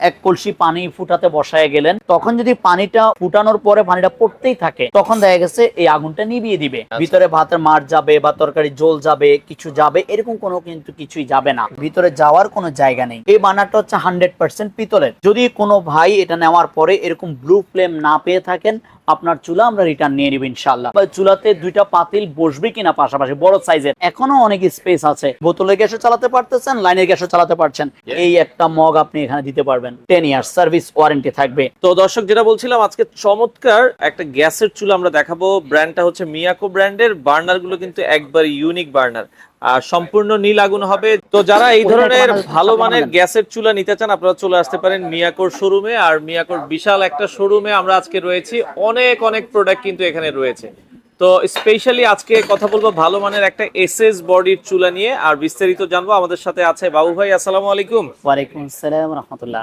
এক কলসি পানি ফুটাতে বসায় গেলেন। তখন যদি পানিটা ফুটানোর পরে পানিটা পড়তেই থাকে তখন দেখা গেছে এই আগুনটা নিভিয়ে দিবে। ভিতরে ভাতের মার যাবে বা তরকারি জল যাবে কিছু যাবে এরকম কোনো কিন্তু কিছুই যাবে না। ভিতরে যাওয়ার কোনো জায়গা নেই। এই বানারটা হচ্ছে হান্ড্রেড পার্সেন্ট পিতলের। যদি কোনো ভাই এটা নেওয়ার পরে এরকম ব্লু ফ্লেম না পেয়ে থাকেন আপনার চুলা আমরা রিটার্ন নিয়ে নিব ইনশাল্লাহ চুলাতে দুইটা পাতিল বসবে কিনা পাশাপাশি বড় সাইজের। এখনও অনেক স্পেস আছে। বোতলের গ্যাসও চালাতে পারতেছেন লাইনের গ্যাসও চালাতে পারছেন। এই একটা মগ আপনি এখানে দিতে পারবেন। টেন ইয়ার্স সার্ভিস ওয়ারেন্টি থাকবে। তো দর্শক যেটা বলছিলাম আজকে চমৎকার একটা গ্যাসের চুলা আমরা দেখাবো। ব্র্যান্ডটা হচ্ছে মিয়াকো ব্র্যান্ডের বার্নারগুলো কিন্তু একবার ইউনিক বার্নার আর সম্পূর্ণ নীল আগুন হবে। তো যারা এই ধরনের ভালো মানের গ্যাসের চুলা নিতে চান আপনারা চলে আসতে পারেন মিয়াকোর শোরুমে আর মিয়াকোর বিশাল একটা শোরুমে আমরা আজকে রয়েছি। অনেক অনেক প্রোডাক্ট কিন্তু এখানে রয়েছে। তো স্পেশালি আজকে কথা বলব ভালো মানের একটা এসএস বডির চুলা নিয়ে আর বিস্তারিত জানব আমাদের সাথে আছে বাবু ভাই আসসালামু আলাইকুম। ওয়ালাইকুম আসসালাম রহমতুল্লাহ।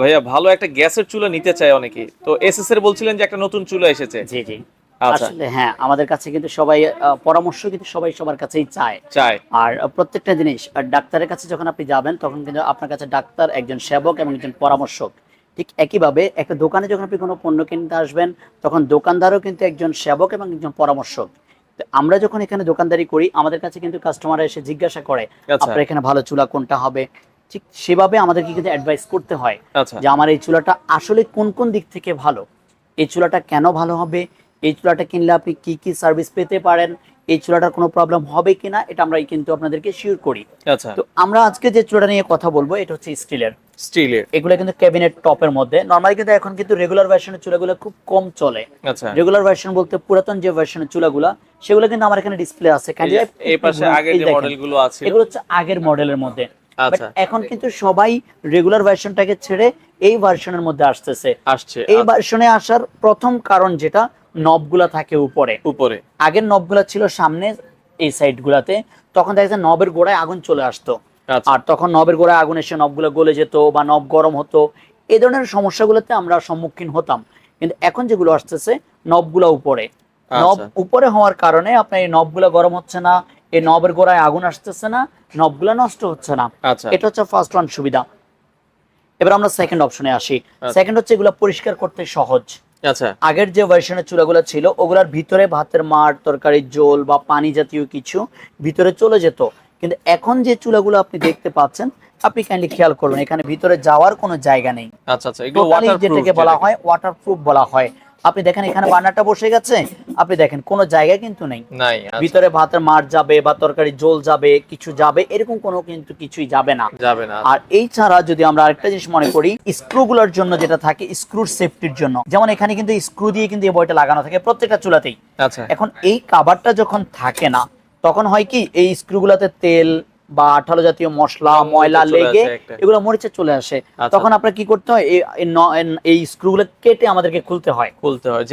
ভাইয়া ভালো একটা গ্যাসের চুলা নিতে চায় অনেকে। তো এসএস এর বলছিলেন যে একটা নতুন চুলা এসেছে। জি জি। আচ্ছা। আসলে হ্যাঁ আমাদের কাছে কিন্তু সবাই পরামর্শ কিন্তু সবাই সবার কাছেই চায়। চায়। আর প্রত্যেকটা জিনিস আর ডাক্তারের কাছে যখন আপনি যাবেন তখন কিন্তু আপনার কাছে ডাক্তার একজন সেবক এবং একজন পরামর্শক। ঠিক একইভাবে একটা দোকানে যখন আপনি কোনো পণ্য কিনতে আসবেন তখন দোকানদারও কিন্তু একজন সেবক এবং একজন পরামর্শক। আমরা যখন এখানে দোকানদারি করি আমাদের কাছে কিন্তু কাস্টমার এসে জিজ্ঞাসা করে আচ্ছা। আপনার এখানে ভালো চুলা কোনটা হবে? ঠিক সেভাবে আমাদেরকে কিন্তু অ্যাডভাইস করতে হয় আচ্ছা। যে আমার এই চুলাটা আসলে কোন কোন দিক থেকে ভালো? এই চুলাটা কেন ভালো হবে? এই চুলাটা কিনলে আপনি কি কি সার্ভিস পেতে পারেন? এই চুলাটার কোনো প্রবলেম হবে কিনা এটা আমরা কিন্তু আপনাদেরকে শিওর করি। আচ্ছা। তো আমরা আজকে যে চুলাটা নিয়ে কথা বলব এটা হচ্ছে স্টিলের। স্টিলের। এগুলো কিন্তু ক্যাবিনেট টপের মধ্যে। নর্মালি কিন্তু এখন কিন্তু রেগুলার ভার্সনের চুলাগুলো খুব কম চলে। আচ্ছা। রেগুলার ভার্সন বলতে পুরাতন যে ভার্সনের চুলাগুলা সেগুলো কিন্তু আমার এখানে ডিসপ্লে আছে। এই পাশে আগে যে দেখেন। মডেলগুলো আছে। এগুলো হচ্ছে আগের মডেলের মধ্যে। আচ্ছা। এখন কিন্তু সবাই রেগুলার ভার্সনটাকে ছেড়ে এই ভার্সনের মধ্যে আসতেছে। আসছে এই আচ্ছা, ভার্সনে আসার প্রথম কারণ যেটা নবগুলা থাকে উপরে। উপরে। আগের নবগুলা ছিল সামনে এই সাইড গুলাতে তখন দেখা যায় নবের গোড়ায় আগুন চলে আসতো। আচ্ছা। আর তখন নবের গোড়ায় আগুন এসে নবগুলো গলে যেত বা নব গরম হতো। এই ধরনের সমস্যাগুলোতে আমরা সম্মুখীন হতাম। কিন্তু এখন যেগুলো আসতেছে নবগুলা উপরে। নব আচ্ছা। উপরে হওয়ার কারণে আপনার এই নবগুলা গরম হচ্ছে না এই নবের গোড়ায় আগুন আসতেছে না নবগুলা নষ্ট হচ্ছে না। আচ্ছা। এটা হচ্ছে ফার্স্ট ওয়ান সুবিধা। এবার আমরা সেকেন্ড অপশনে আসি। সেকেন্ড হচ্ছে এগুলো পরিষ্কার করতে সহজ। আচ্ছা। আগের যে ভার্সনের চূড়াগুলো ছিল ওগুলার ভিতরে ভাতের মাঠ তরকারি জোল বা পানি জাতীয় কিছু ভিতরে চলে যেত। কিন্তু এখন যে চুলাগুলো আপনি দেখতে পাচ্ছেন আপনি কাইন্ডলি খেয়াল করবেন এখানে ভিতরে যাওয়ার কোনো জায়গা নেই। আচ্ছা আচ্ছা এগুলো ওয়াটারপ্রুফ যেটাকে বলা হয় ওয়াটারপ্রুফ বলা হয়। আপনি দেখেন এখানে বার্নারটা বসে গেছে। আপনি দেখেন কোনো জায়গা কিন্তু নেই। আচ্ছা, ভিতরে ভাতের মার যাবে বা তরকারি জল যাবে কিছু যাবে এরকম কোনো কিন্তু কিছুই যাবে না। যাবে না আর এই ছাড়া যদি আমরা আরেকটা জিনিস মনে করি স্ক্রুগুলোর জন্য যেটা থাকে স্ক্রুর সেফটির জন্য। যেমন এখানে কিন্তু স্ক্রু দিয়ে কিন্তু এই বইটা লাগানো থাকে প্রত্যেকটা চুলাতেই। আচ্ছা। এখন এই কাভারটা যখন থাকে না তখন হয় কি এই স্ক্রুগুলোতে তেল বা আঠালো জাতীয় মশলা ময়লা লেগে এগুলো মরিচে চলে আসে। আচ্ছা। তখন আপনার কি করতে হয়? এই- স্ক্রুগুলো কেটে আমাদেরকে খুলতে হয়। খুলতে হয়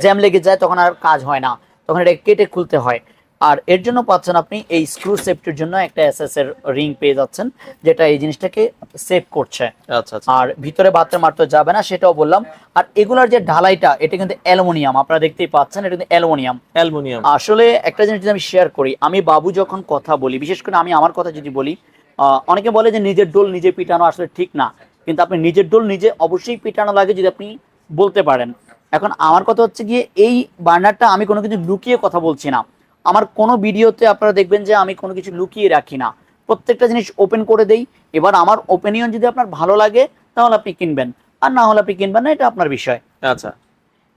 জ্যাম লেগে যায় তখন আর কাজ হয় না। তখন এটা কেটে খুলতে হয়। আর এর জন্য পাচ্ছেন আপনি এই স্ক্রু সেফটির জন্য একটা এসএস এর রিং পেয়ে যাচ্ছেন যেটা এই জিনিসটাকে সেভ করছে। আচ্ছা আচ্ছা। আর ভিতরে বাথরুম মারতে যাবে না সেটাও বললাম। আর এগুলার যে ঢালাইটা এটা কিন্তু অ্যালুমিনিয়াম আপনারা দেখতেই পাচ্ছেন এটা কিন্তু অ্যালুমিনিয়াম। অ্যালুমিনিয়াম। আসলে একটা জিনিস যদি আমি শেয়ার করি আমি বাবু যখন কথা বলি বিশেষ করে আমি আমার কথা যদি বলি আহ, অনেকে বলে যে নিজের ডোল নিজে পিটানো আসলে ঠিক না কিন্তু আপনি নিজের ডোল নিজে অবশ্যই পিটানো লাগে যদি আপনি বলতে পারেন। এখন আমার কথা হচ্ছে গিয়ে এই বার্নারটা আমি কোনো কিছু লুকিয়ে কথা বলছি না। আমার কোনো ভিডিওতে আপনারা দেখবেন যে আমি কোনো কিছু লুকিয়ে রাখি না। প্রত্যেকটা জিনিস ওপেন করে দেই। এবার আমার ওপিনিয়ন যদি আপনার ভালো লাগে তাহলে আপনি কিনবেন। আর না হলে আপনি কিনবেন না এটা আপনার বিষয়। আচ্ছা।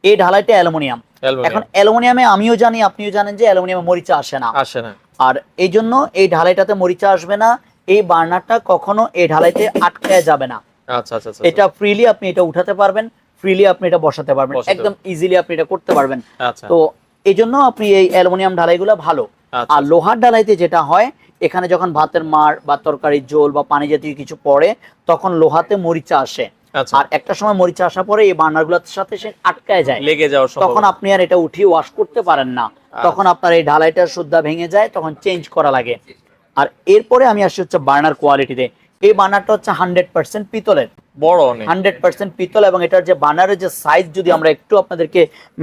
এই ঢালাইটা অ্যালুমিনিয়াম। এখন অ্যালুমিনিয়াম আমিও জানি আপনিও জানেন যে অ্যালুমিনিয়ামে মরিচা আসে না। আসে না। আর এই জন্য এই ঢালাইটাতে মরিচা আসবে না। এই বার্নারটা কখনো এই ঢালাইতে আটকায় যাবে না। আচ্ছা আচ্ছা আচ্ছা এটা ফ্রিলি আপনি এটা উঠাতে পারবেন। ফ্রিলি আপনি এটা বসাতে পারবেন। একদম ইজিলি আপনি এটা করতে পারবেন। আচ্ছা। তো এই জন্য আপনি এই অ্যালুমিনিয়াম ঢালাইগুলো ভালো। আচ্ছা আর লোহার ঢালাইতে যেটা হয় এখানে যখন ভাতের মার বা তরকারির জোল বা পানি জাতীয় কিছু পড়ে তখন লোহাতে মরিচা আসে। আচ্ছা। আর একটা সময় মরিচা আসার পরে এই বার্নারগুলোর সাথে সে আটকায় যায়। লেগে যাওয়ার তখন আপনি আর এটা উঠিয়ে ওয়াশ করতে পারেন না। তখন আপনার এই ঢালাইটা সুদ্ধা ভেঙে যায় তখন চেঞ্জ করা লাগে। আর এরপরে আমি আসি হচ্ছে বার্নার কোয়ালিটিতে এই বার্নারটা হচ্ছে হান্ড্রেড পার্সেন্ট পিতলের। বড় হান্ড্রেড পার্সেন্ট পিতল এবং এটার যে বার্নারের যে সাইজ যদি আমরা একটু আপনাদেরকে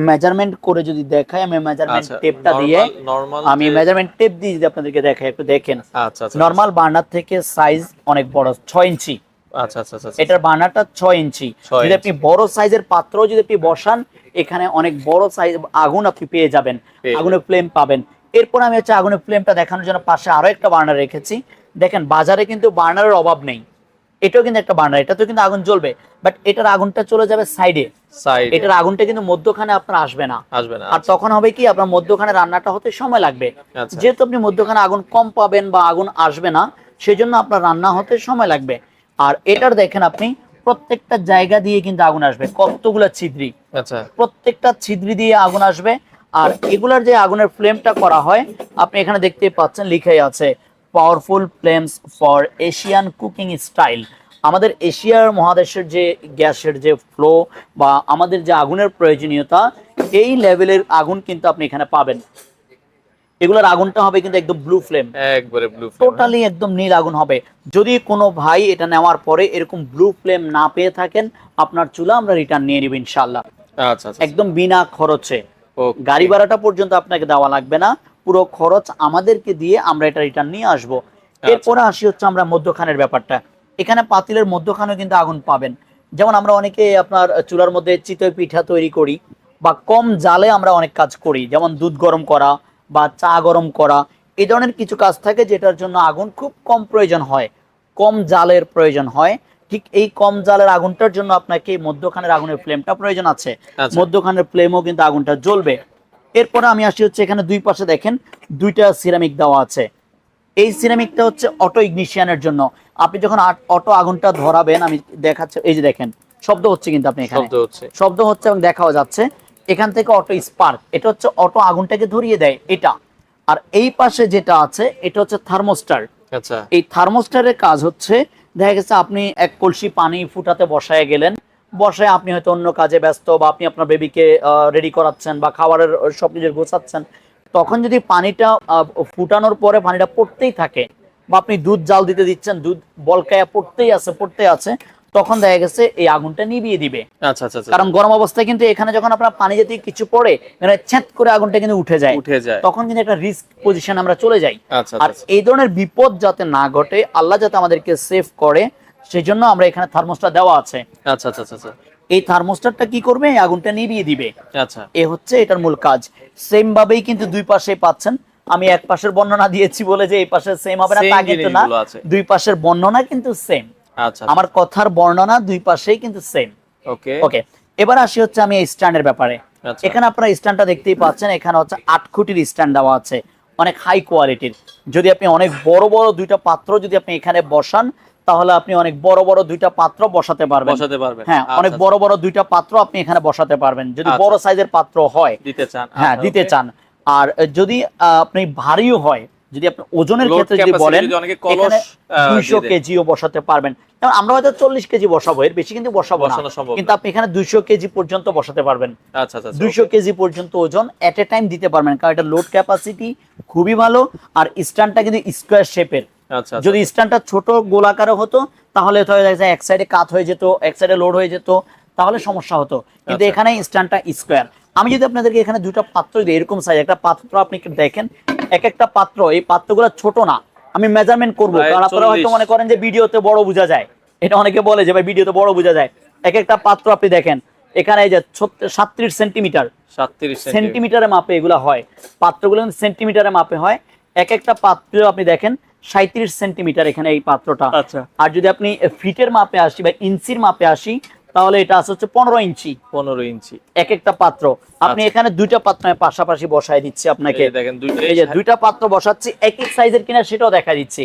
মেজারমেন্ট করে যদি দেখাই আমি মেজারমেন্ট আচ্ছা টেপটা দিয়ে আমি মেজারমেন্ট টেপ দিয়ে যদি আপনাদেরকে দেখাই একটু দেখেন। আচ্ছা আচ্ছা নর্মাল বার্নার থেকে সাইজ অনেক বড় ছয় ইঞ্চি। আচ্ছা আচ্ছা আচ্ছা আচ্ছা। এটার বার্নারটা ছয় ইঞ্চি। যদি আপনি বড় সাইজের পাত্র যদি আপনি বসান এখানে অনেক বড় সাইজ আগুন আপনি পেয়ে যাবেন আগুনের ফ্লেম পাবেন। এরপর আমি হচ্ছে আগুনের ফ্লেমটা দেখানোর জন্য পাশে আরও একটা বার্নার রেখেছি। দেখেন বাজারে কিন্তু বার্নারের অভাব নেই। এটাও কিন্তু একটা বার্নার এটাতেও কিন্তু আগুন জ্বলবে বাট এটার আগুনটা চলে যাবে সাইডে সাইড এটার আগুনটা কিন্তু মধ্যখানে আপনার আসবে না। আসবে না আর তখন হবে কি আপনার মধ্যখানে রান্নাটা হতে সময় লাগবে। আচ্ছা। যেহেতু আপনি মধ্যখানে আগুন কম পাবেন বা আগুন আসবে না সেই জন্য আপনার রান্না হতে সময় লাগবে। আর এটার দেখেন আপনি প্রত্যেকটা জায়গা দিয়ে কিন্তু আগুন আসবে কতগুলো ছিদ্রি। আচ্ছা। প্রত্যেকটা ছিদ্রি দিয়ে আগুন আসবে আর এগুলার যে আগুনের ফ্লেমটা করা হয় আপনি এখানে দেখতে পাচ্ছেন লিখাই আছে powerful flames for Asian cooking style আমাদের এশিয়ার মহাদেশের যে গ্যাসের যে ফ্লো বা আমাদের যে আগুনের প্রয়োজনীয়তা এই লেভেলের আগুন কিন্তু আপনি এখানে পাবেন। এগুলোর আগুনটা হবে কিন্তু একদম ব্লু ফ্লেম একবারে ব্লু টোটালি একদম নীল আগুন হবে। যদি কোনো ভাই এটা নেওয়ার পরে এরকম ব্লু ফ্লেম না পেয়ে থাকেন আপনার চুলা আমরা রিটার্ন নিয়ে নিব ইনশাল্লাহ আচ্ছা আচ্ছা একদম বিনা খরচে. গাড়ি ভাড়াটা পর্যন্ত আপনাকে দেওয়া লাগবে না। পুরো খরচ আমাদেরকে দিয়ে আমরা এটা রিটার্ন নিয়ে আসব। এরপরে আসি হচ্ছে আমরা মধ্যখানের ব্যাপারটা। এখানে পাতিলের মধ্যখানেও কিন্তু আগুন পাবেন। যেমন আমরা অনেকে আপনার চুলার মধ্যে চিতই পিঠা তৈরি করি বা কম জালে আমরা অনেক কাজ করি যেমন দুধ গরম করা বা চা গরম করা। এই ধরনের কিছু কাজ থাকে যেটার জন্য আগুন খুব কম প্রয়োজন হয় কম জালের প্রয়োজন হয়। ঠিক এই কম জালের আগুনটার জন্য আপনাকে মধ্যখানের আগুনের ফ্লেমটা প্রয়োজন আছে। আচ্ছা। মধ্যখানের ফ্লেমও কিন্তু আগুনটা জ্বলবে। এরপরে আমি আসি হচ্ছে এখানে দুই পাশে দেখেন দুইটা সিরামিক দেওয়া আছে। এই সিরামিকটা হচ্ছে অটো ইগনিশিয়ানের জন্য। আপনি যখন অটো আগুনটা ধরাবেন আমি দেখাচ্ছি এই যে দেখেন শব্দ হচ্ছে কিন্তু আপনি এখানে। শব্দ হচ্ছে। এবং দেখাও যাচ্ছে এখান থেকে অটো স্পার্ক এটা হচ্ছে অটো আগুনটাকে ধরিয়ে দেয় এটা। আর এই পাশে যেটা আছে এটা হচ্ছে থার্মোস্টার আচ্ছা। এই থার্মোস্টারের কাজ হচ্ছে দেখা গেছে আপনি এক কলসি পানি ফুটাতে বসায় গেলেন বসায় আপনি হয়তো অন্য কাজে ব্যস্ত বা আপনি আপনার বেবিকে রেডি করাচ্ছেন বা খাবারের সব কিছু গোছাচ্ছেন তখন যদি পানিটা ফুটানোর পরে পানিটা পড়তেই থাকে বা আপনি দুধ জাল দিতে দিচ্ছেন দুধ বলকায়া পড়তেই আছে পড়তেই আছে তখন দেখা গেছে এই আগুনটা নিভিয়ে দিবে। আচ্ছা আচ্ছা আচ্ছা। কারণ গরম অবস্থায় কিন্তু এখানে যখন আপনার পানি জাতীয় কিছু পড়ে মানে ছ্যাঁত করে আগুনটা কিন্তু উঠে যায়। উঠে যায়। তখন কিন্তু একটা রিস্ক পজিশন আমরা চলে যাই। আচ্ছা আর আচ্ছা। এই ধরনের বিপদ যাতে না ঘটে আল্লাহ যাতে আমাদেরকে সেভ করে সেই জন্য আমরা এখানে থার্মোস্টার দেওয়া আছে। আচ্ছা আচ্ছা আচ্ছা আচ্ছা। এই থার্মোস্টারটা কি করবে? আগুনটা নিভিয়ে দিবে। আচ্ছা। এ হচ্ছে এটার মূল কাজ। সেম ভাবেই কিন্তু দুই পাশে পাচ্ছেন। আমি এক পাশের বর্ণনা দিয়েছি বলে যে এই পাশে সেম হবে না তা কিন্তু না। দুই পাশের বর্ণনা কিন্তু সেম আচ্ছা আমার কথার বর্ণনা দুই পাশেই কিন্তু সেম ওকে ওকে এবার আসি হচ্ছে আমি এই স্ট্যান্ডের ব্যাপারে। আচ্ছা। এখানে আপনারা স্ট্যান্ডটা দেখতেই পাচ্ছেন এখানে হচ্ছে আট খুঁটির স্ট্যান্ড দেওয়া আছে। অনেক হাই কোয়ালিটির যদি আপনি অনেক বড় বড় দুইটা পাত্র যদি আপনি এখানে বসান তাহলে আপনি অনেক বড় বড় দুইটা পাত্র বসাতে পারবেন। বসাতে পারবেন। হ্যাঁ আচ্ছা, অনেক বড় বড় দুইটা পাত্র আপনি এখানে বসাতে পারবেন। যদি আচ্ছা। বড় সাইজের পাত্র হয়। দিতে চান। হ্যাঁ আচ্ছা, দিতে চান। আর যদি আপনি ভারীও হয় যদি আপনি ওজনের ক্ষেত্রে যদি বলেন দুইশো। কেজিও বসাতে পারবেন। আমরা হয়তো চল্লিশ কেজি বসাবো এর বেশি কিন্তু বসাবো না। কিন্তু আপনি এখানে দুইশো কেজি পর্যন্ত বসাতে পারবেন। আচ্ছা আচ্ছা আচ্ছা, দুইশো. কেজি পর্যন্ত ওজন এট এ টাইম দিতে পারবেন। কারণ এটা লোড ক্যাপাসিটি খুবই ভালো আর স্ট্যান্ডটা কিন্তু স্কোয়ার শেপের আচ্ছা আচ্ছা যদি স্ট্যান্ডটা ছোট গোলাকারে হতো তাহলে হয়ে এক সাইডে কাত হয়ে যেত এক সাইডে লোড হয়ে যেত তাহলে সমস্যা হতো। কিন্তু আচ্ছা। এখানে স্ট্যান্ডটা স্কোয়ার আমি যদি আপনাদেরকে এখানে দুটো পাত্র দিই এরকম সাইজ একটা পাত্র আপনি দেখেন। এক একটা পাত্র এই পাত্রগুলো ছোট না। আমি মেজারমেন্ট করব কারণ আপনারা হয়তো মনে করেন যে ভিডিওতে বড় বোঝা যায়। এটা অনেকে বলে যে ভাই ভিডিওতে বড় বোঝা যায়। এক একটা পাত্র আপনি দেখেন এখানে এই যে সাতত্রিশ সেন্টিমিটার সেন্টিমিটার মাপে এগুলো হয়। পাত্রগুলো সেন্টিমিটারে মাপে হয়। এক একটা পাত্র আপনি দেখেন সাঁত্রিশ সেন্টিমিটার এখানে এই পাত্রটা। আচ্ছা। আর যদি আপনি ফিটের মাপে আসি বা ইঞ্চির মাপে আসি তাহলে এটা আছে হচ্ছে পনেরো ইঞ্চি। পনেরো ইঞ্চি। এক একটা পাত্র। আপনি আচ্ছা। এখানে দুইটা পাত্র পাশাপাশি বসায় দিচ্ছি আপনাকে। এই যে দুইটা পাত্র বসাচ্ছি এক এক সাইজের কিনা সেটাও দেখা দিচ্ছি।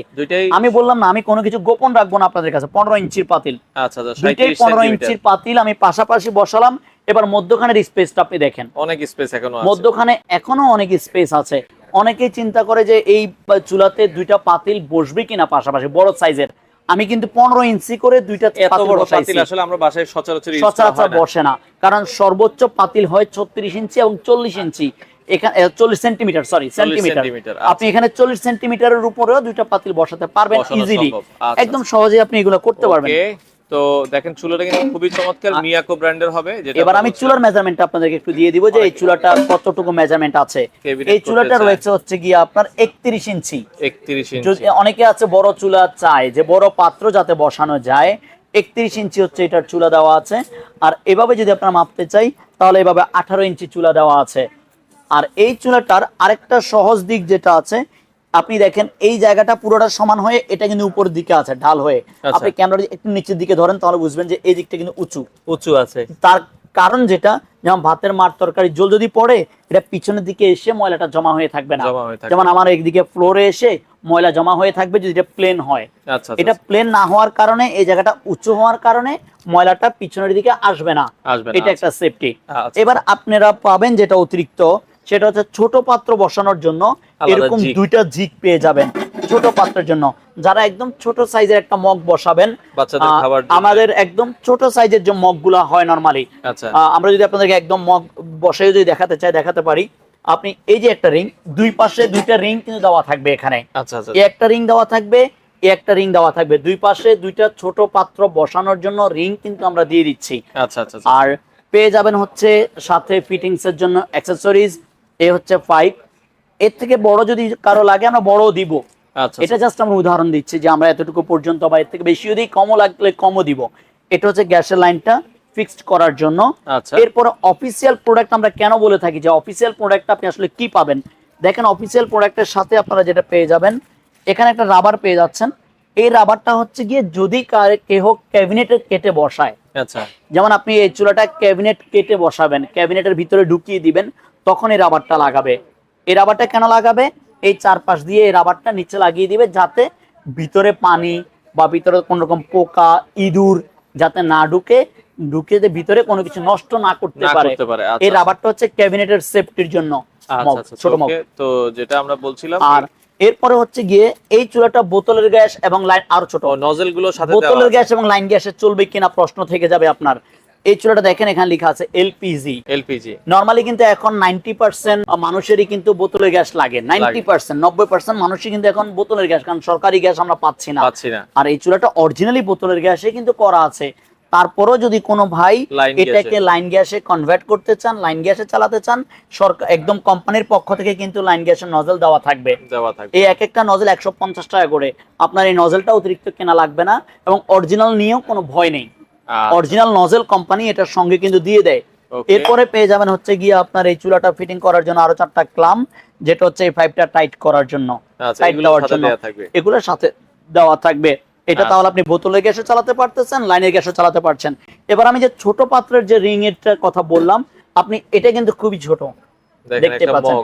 আমি বললাম না আমি কোনো কিছু গোপন রাখব না আপনাদের কাছে। পনেরো ইঞ্চির পাতিল। আচ্ছা আচ্ছা দুইটাই পনেরো ইঞ্চির পাতিল আমি পাশাপাশি বসালাম। এবার মধ্যখানের স্পেসটা আপনি দেখেন। অনেক স্পেস এখনও মধ্যখানে এখনও অনেক স্পেস আছে। অনেকেই চিন্তা করে যে এই চুলাতে দুইটা পাতিল বসবে কিনা পাশাপাশি বড় সাইজের। আমি কিন্তু পনেরো ইঞ্চি করে দুইটা আসলে আমরা বাসায় সচরাচর সচরাচর বসে না। কারণ সর্বোচ্চ পাতিল হয় ছত্রিশ ইঞ্চি এবং চল্লিশ ইঞ্চি। এখানে চল্লিশ সেন্টিমিটার সরি সেন্টিমিটার সেন্টিমিটার, আপনি এখানে চল্লিশ সেন্টিমিটারের উপরেও দুইটা পাতিল বসাতে পারবেন ইজিলি আচ্ছা, একদম সহজে আপনি এগুলো করতে পারবেন. তো দেখেন চুলাটা কিন্তু খুবই চমৎকার মিয়াকো ব্র্যান্ডের হবে যেটা এবার আমি চুলার মেজারমেন্ট আপনাদেরকে একটু দিয়ে দিব যে এই চুলাটা কতটুকু মেজারমেন্ট আছে। এই চুলাটা রয়েছে হচ্ছে গিয়ে আপনার একত্রিশ ইঞ্চি। একত্রিশ যদি ইঞ্চি অনেকে আছে বড় চুলা চায় যে বড় পাত্র যাতে বসানো যায় একত্রিশ ইঞ্চি হচ্ছে এটার চুলা দেওয়া আছে। আর এভাবে যদি আপনারা মাপতে চাই তাহলে এভাবে আঠারো ইঞ্চি চুলা দেওয়া আছে। আর এই চুলাটার আরেকটা সহজ দিক যেটা আছে আপনি দেখেন এই জায়গাটা পুরোটা সমান হয়ে এটা কিন্তু উপর দিকে আছে ঢাল হয়ে। আচ্ছা। আপনি ক্যামেরা একটু নিচের দিকে ধরেন তাহলে বুঝবেন যে এই দিকটা কিন্তু উঁচু। উঁচু আছে। তার কারণ যেটা যেমন ভাতের মার তরকারি জল যদি পড়ে এটা পিছনের দিকে এসে ময়লাটা জমা হয়ে থাকবে না। যেমন আমার একদিকে ফ্লোরে এসে ময়লা জমা হয়ে থাকবে যদি এটা প্লেন হয়। আচ্ছা এটা আচ্ছা। প্লেন না হওয়ার কারণে এই জায়গাটা উঁচু হওয়ার কারণে ময়লাটা পিছনের দিকে আসবে না। এটা একটা সেফটি। এবার আপনারা পাবেন যেটা অতিরিক্ত সেটা হচ্ছে ছোট পাত্র বসানোর জন্য এরকম দুইটা জিক পেয়ে যাবেন ছোট পাত্রের জন্য। যারা একদম ছোট সাইজের একটা মগ বসাবেন। আমাদের একদম ছোট সাইজের যে মগগুলা হয় নর্মালি আচ্ছা। আমরা যদি আপনাদেরকে একদম মগ বসে যদি দেখাতে চাই দেখাতে পারি। আপনি এই যে একটা রিং দুই পাশে দুইটা রিং কিন্তু দেওয়া থাকবে এখানে। আচ্ছা আচ্ছা একটা রিং দেওয়া থাকবে একটা রিং দেওয়া থাকবে। দুই পাশে দুইটা ছোট পাত্র বসানোর জন্য রিং কিন্তু আমরা দিয়ে দিচ্ছি। আচ্ছা আচ্ছা আচ্ছা। আর পেয়ে যাবেন হচ্ছে সাথে ফিটিংস এর জন্য অ্যাক্সেসরিজ এ হচ্ছে পাইপ এর থেকে বড় যদি কারও লাগে আমরা বড় দিব। আচ্ছা এটা জাস্ট আমরা উদাহরণ দিচ্ছি যে আমরা এতটুকু পর্যন্ত বা এর থেকে বেশিও দিই কমও লাগলে কমও দিব। এটা হচ্ছে গ্যাসের লাইনটা ফিক্সড করার জন্য। আচ্ছা। এরপরে অফিসিয়াল প্রোডাক্ট আমরা কেন বলে থাকি যে অফিসিয়াল প্রোডাক্ট আপনি আসলে কি পাবেন? দেখেন অফিসিয়াল প্রোডাক্টের সাথে আপনারা যেটা পেয়ে যাবেন এখানে একটা রাবার পেয়ে যাচ্ছেন। এই রাবারটা হচ্ছে গিয়ে যদি কার- কেহ ক্যাবিনেটে কেটে বসায়। আচ্ছা। যেমন আপনি এই চুলাটা ক্যাবিনেট কেটে বসাবেন ক্যাবিনেটের ভিতরে ঢুকিয়ে দিবেন তখন এই রাবারটা লাগাবে। এই রাবারটা কেন লাগাবে? এই চারপাশ দিয়ে এই রাবারটা নিচে লাগিয়ে দিবে যাতে ভিতরে পানি বা ভিতরে কোন রকম পোকা ইঁদুর যাতে না ঢুকে ঢুকে যে ভিতরে কোনো কিছু নষ্ট না করতে পারে। আচ্ছা, এই আচ্ছা। রাবারটা হচ্ছে ক্যাবিনেটের সেফটির জন্য আচ্ছা আচ্ছা ছোট মগ তো যেটা আমরা বলছিলাম আর এরপরে হচ্ছে গিয়ে এই চুলাটা বোতলের গ্যাস এবং লাইন আরও ছোট। নজেলগুলো বোতলের গ্যাস এবং লাইন গ্যাসে চলবে কিনা প্রশ্ন থেকে যাবে আপনার। এই চুলাটা দেখেন এখানে লেখা আছে এলপিজি এলপিজি নর্মালি কিন্তু এখন নাইনটি পার্সেন্ট মানুষেরই কিন্তু বোতলের গ্যাস লাগে। নাইনটি পার্সেন্ট নব্বই পার্সেন্ট মানুষই কিন্তু এখন বোতলের গ্যাস কারণ সরকারি গ্যাস আমরা পাচ্ছি না। পাচ্ছি না। আর এই চুলাটা অরিজিনালি বোতলের গ্যাসে কিন্তু করা আছে। তারপরও যদি কোনো ভাই এটাকে লাইন গ্যাসে কনভার্ট করতে চান লাইন গ্যাসে চালাতে চান সরকার একদম কোম্পানির পক্ষ থেকে কিন্তু লাইন গ্যাসের নজল দেওয়া থাকবে। এই এক একটা নজল একশো পঞ্চাশ টাকা করে। আপনার এই নজলটা অতিরিক্ত কেনা লাগবে না এবং অরিজিনাল নিয়েও কোনো ভয় নেই। অরিজিনাল নজেল কোম্পানি এটার সঙ্গে কিন্তু দিয়ে দেয়। এরপরে পেয়ে যাবেন হচ্ছে গিয়ে আপনার এই চুলাটা ফিটিং করার জন্য আরও চারটা ক্লাম যেটা হচ্ছে এই পাইপটা টাইট করার জন্য। আচ্ছা, টাইট এগুলো দেওয়ার জন্য। এগুলোর সাথে দেওয়া থাকবে। এটা আচ্ছা। তাহলে আপনি বোতলের গ্যাসে চালাতে পারতেছেন লাইনের গ্যাসে চালাতে পারছেন। এবার আমি যে ছোট পাত্রের যে রিং এর কথা বললাম আপনি এটা কিন্তু খুবই ছোট। দেখতে পাচ্ছেন?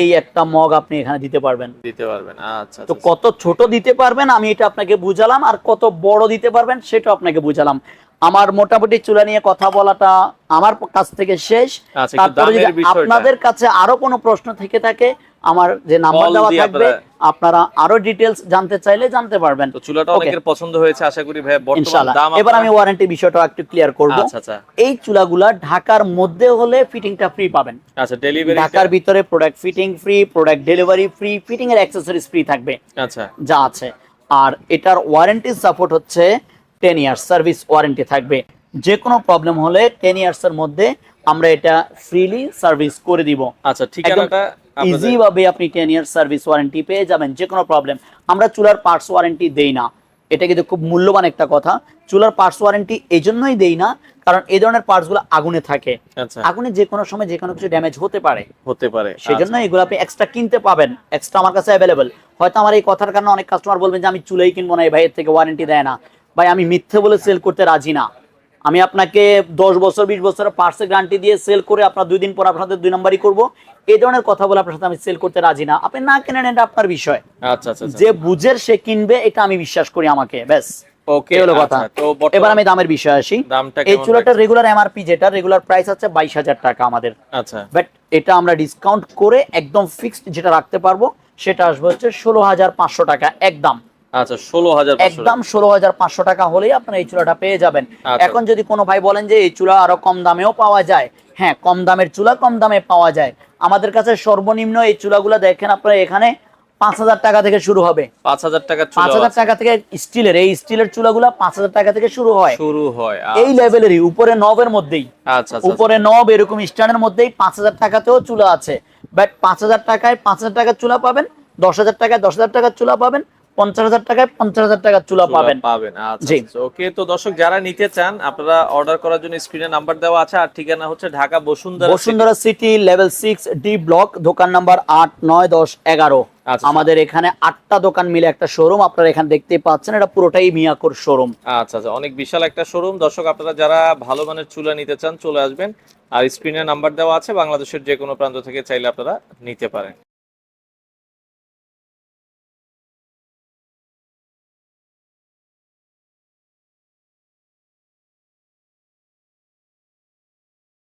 এই একটা মগ আপনি এখানে দিতে পারবেন। দিতে পারবেন আচ্ছা তো আচ্ছা, কত ছোট দিতে পারবেন আমি এটা আপনাকে বুঝালাম আর কত বড় দিতে পারবেন সেটা আপনাকে বুঝালাম। আমার মোটামুটি চুলা নিয়ে কথা বলাটা আমার কাছ থেকে শেষ। আচ্ছা, তারপরে যদি আপনাদের কাছে আরও কোনো প্রশ্ন থেকে থাকে আমার যে নাম্বার দেওয়া থাকবে আপনারা আরও ডিটেলস জানতে চাইলে জানতে পারবেন। তো চুলাটা অনেকের পছন্দ হয়েছে আশা করি ভাই বর্তমান দাম এবার আমি ওয়ারেন্টি বিষয়টা একটু ক্লিয়ার করব। আচ্ছা আচ্ছা। এই চুলাগুলা ঢাকার মধ্যে হলে ফিটিংটা ফ্রি পাবেন। আচ্ছা ডেলিভারি ঢাকার ভিতরে product fitting free product delivery free fitting এর অ্যাক্সেসরিজ ফ্রি থাকবে। আচ্ছা। যা আছে। আর এটার ওয়ারেন্টি সাপোর্ট হচ্ছে টেন ইয়ার্স সার্ভিস ওয়ারেন্টি থাকবে। যে কোনো প্রবলেম হলে টেন ইয়ার্স এর মধ্যে আমরা এটা ফ্রিলি সার্ভিস করে দিব। আচ্ছা ঠিকানাটা ইজি ভাবে আপনি টেন ইয়ার্স সার্ভিস ওয়ারেন্টি পেয়ে যাবেন যে কোনো প্রবলেম আমরা চুলার পার্টস ওয়ারেন্টি দেই না। এটা কিন্তু খুব মূল্যবান একটা কথা। চুলার পার্টস ওয়ারেন্টি এই জন্যই দেই না কারণ এই ধরনের পার্টসগুলো আগুনে থাকে। আচ্ছা। আগুনে যে কোনো সময় যে কোনো কিছু ড্যামেজ হতে পারে। হতে পারে সেই জন্য এগুলো আপনি এক্সট্রা কিনতে পাবেন। এক্সট্রা আমার কাছে অ্যাভেলেবেল হয়তো আমার এই কথার কারণে অনেক কাস্টমার বলবেন যে আমি চুলাই কিনবো না এই ভাইয়ের থেকে ওয়ারেন্টি দেয় না। ভাই আমি মিথ্যে বলে সেল করতে রাজি না। আমি আপনাকে দশ বছর বিশ বছরের পার্সে গ্যারান্টি দিয়ে সেল করে আপনার দুই দিন পর আপনাদের দুই নম্বরই করব। এই ধরনের কথা বলে আপনার সাথে আমি সেল করতে রাজি না। আপনি না কেনেন এটা আপনার বিষয়। আচ্ছা আচ্ছা আচ্ছা। যে বুঝের সে কিনবে এটা আমি বিশ্বাস করি আমাকে ব্যাস। ওকে হলো কথা। তো এবার আমি দামের বিষয় আসি। দামটা এই চুলাটার? রেগুলার এমআরপি যেটা রেগুলার প্রাইস হচ্ছে বাইশ হাজার টাকা আমাদের। আচ্ছা। বাট এটা আমরা ডিসকাউন্ট করে একদম ফিক্সড যেটা রাখতে পারব সেটা আসবে হচ্ছে ষোলো হাজার পাঁচশো টাকা একদম। আচ্ছা ষোলো হাজার একদম ষোলো হাজার পাঁচশো টাকা হলেই আপনারা এই চুলাটা পেয়ে যাবেন। আচ্ছা। এখন যদি কোনো ভাই বলেন যে এই চুলা আরও কম দামেও পাওয়া যায় হ্যাঁ কম দামের চুলা কম দামে পাওয়া যায়। আমাদের কাছে সর্বনিম্ন এই চুলাগুলো দেখেন আপনারা এখানে পাঁচ হাজার টাকা থেকে শুরু হবে। পাঁচ হাজার টাকা পাঁচ হাজার টাকা থেকে স্টিলের এই স্টিলের চুলাগুলা পাঁচ হাজার টাকা থেকে শুরু হয়। শুরু হয় এই লেভেলেরই উপরে নবের মধ্যেই। আচ্ছা আচ্ছা উপরে নব এরকম স্ট্যান্ডের মধ্যেই পাঁচ হাজার টাকাতেও চুলা আছে। বাট পাঁচ হাজার টাকায় পাঁচ হাজার টাকার চুলা পাবেন দশ হাজার টাকায় দশ হাজার টাকার চুলা পাবেন পঞ্চাশ হাজার টাকায় পঞ্চাশ হাজার টাকার চুলা পাবেন। পাবেন আচ্ছা জি। ওকে তো দর্শক যারা নিতে চান আপনারা অর্ডার করার জন্য স্ক্রিনে নাম্বার দেওয়া আছে আর ঠিকানা হচ্ছে Dhaka Bashundhara Bashundhara city level six D block দোকান নাম্বার আট নয় দশ এগারো। আচ্ছা। আমাদের এখানে আটটা দোকান মিলে একটা শোরুম আপনারা এখানে দেখতে পাচ্ছেন এটা পুরোটাই মিয়াকোর শোরুম আচ্ছা আচ্ছা অনেক বিশাল একটা শোরুম দর্শক আপনারা যারা ভালো মানের চুলা নিতে চান চলে আসবেন। আর স্ক্রিনে নাম্বার দেওয়া আছে বাংলাদেশের যে কোনো প্রান্ত থেকে চাইলে আপনারা নিতে পারেন।